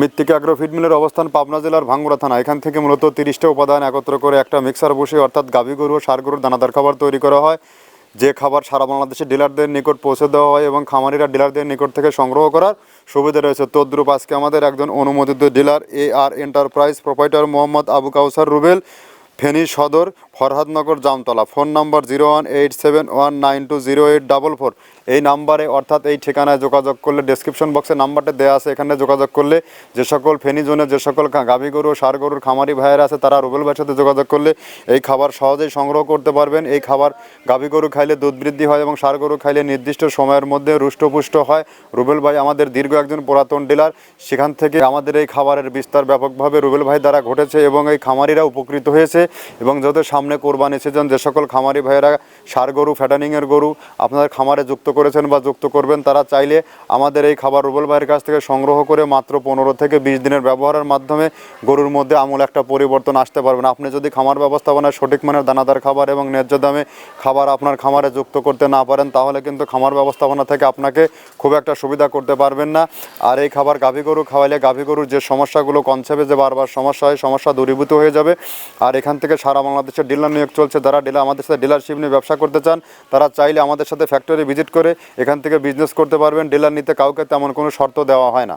মৃত্তিকা agro feed মিলের অবস্থান পাবনা জেলার ভাঙ্গুড়া থানা। এখান থেকে মূলত তিরিশটা উপাদান একত্র করে একটা মিক্সার বসে, অর্থাৎ গাভী গরু ও ষাঁড় গরুর দানাদার খাবার তৈরি করা হয়। যে খাবার সারা বাংলাদেশে ডিলারদের নিকট পৌঁছে দেওয়া হয় এবং খামারিরা ডিলারদের নিকট থেকে সংগ্রহ করার সুবিধা রয়েছে। তদ্রুপ আজকে আমাদের একজন অনুমোদিত dealer A R enterprise proprietor Mohammad Abu Kawsar Rubel, Feni Sadar Farhadnagar Jamtala, phone number zero one eight seven one nine two zero eight double four. এই নাম্বারে, অর্থাৎ এই ঠিকানায় যোগাযোগ করলে ডেসক্রিপশন বক্সে নাম্বারটা দেওয়া আছে, এখানে যোগাযোগ করলে যে সকল ফেনী জোনে যে সকল গাভী গরু, ষাঁড় গরুর খামারি ভাইয়েরা আছে, তারা রুবেল ভাইয়ের সাথে যোগাযোগ করলে এই খাবার সহজেই সংগ্রহ করতে পারবেন। এই খাবার গাভী গরু খাইলে দুধ বৃদ্ধি হয় এবং সার গরু খাইলে নির্দিষ্ট সময়ের মধ্যে রুষ্টপুষ্ট হয়। রুবেল ভাই আমাদের দীর্ঘ একজন পুরাতন ডিলার, সেখান থেকে আমাদের এই খাবারের বিস্তার ব্যাপকভাবে রুবেল ভাই দ্বারা ঘটেছে এবং এই খামারিরা উপকৃত হয়েছে এবং যাদের সামনে কোরবানি সিজন যে সকল খামারি ভাইয়েরা ষাঁড় গরু ফ্যাটানিংয়ের গরু আপনাদের খামারে যুক্ত করেছেন বা যুক্ত করবেন, তারা চাইলে আমাদের এই খাবার রুবেল ভাইয়ের কাছ থেকে সংগ্রহ করে মাত্র পনেরো থেকে বিশ দিনের ব্যবহারের মাধ্যমে গরুর মধ্যে আমূল একটা পরিবর্তন আসতে পারবেন। আপনি যদি খামার ব্যবস্থাপনায় সঠিক মানের দানাদার খাবার এবং ন্যায্য দামে খাবার আপনার খামারে যুক্ত করতে না পারেন, তাহলে কিন্তু খামার ব্যবস্থাপনা থেকে আপনাকে খুব একটা সুবিধা করতে পারবেন না। আর এই খাবার গাভী গরু খাওয়াইলে গাভী গরুর যে সমস্যাগুলো কনসেপ্টে যে বারবার সমস্যা হয়, সমস্যা দূরীভূত হয়ে যাবে। আর এখান থেকে সারা বাংলাদেশের ডিলার নিয়োগ চলছে, যারা ডিলার আমাদের সাথে ডিলারশিপ নিয়ে ব্যবসা করতে চান, তারা চাইলে আমাদের সাথে ফ্যাক্টরি ভিজিট করে এখান থেকে বিজনেস করতে পারবেন। ডিলার নিতে কাউকে তেমন কোনো শর্ত দেওয়া হয় না।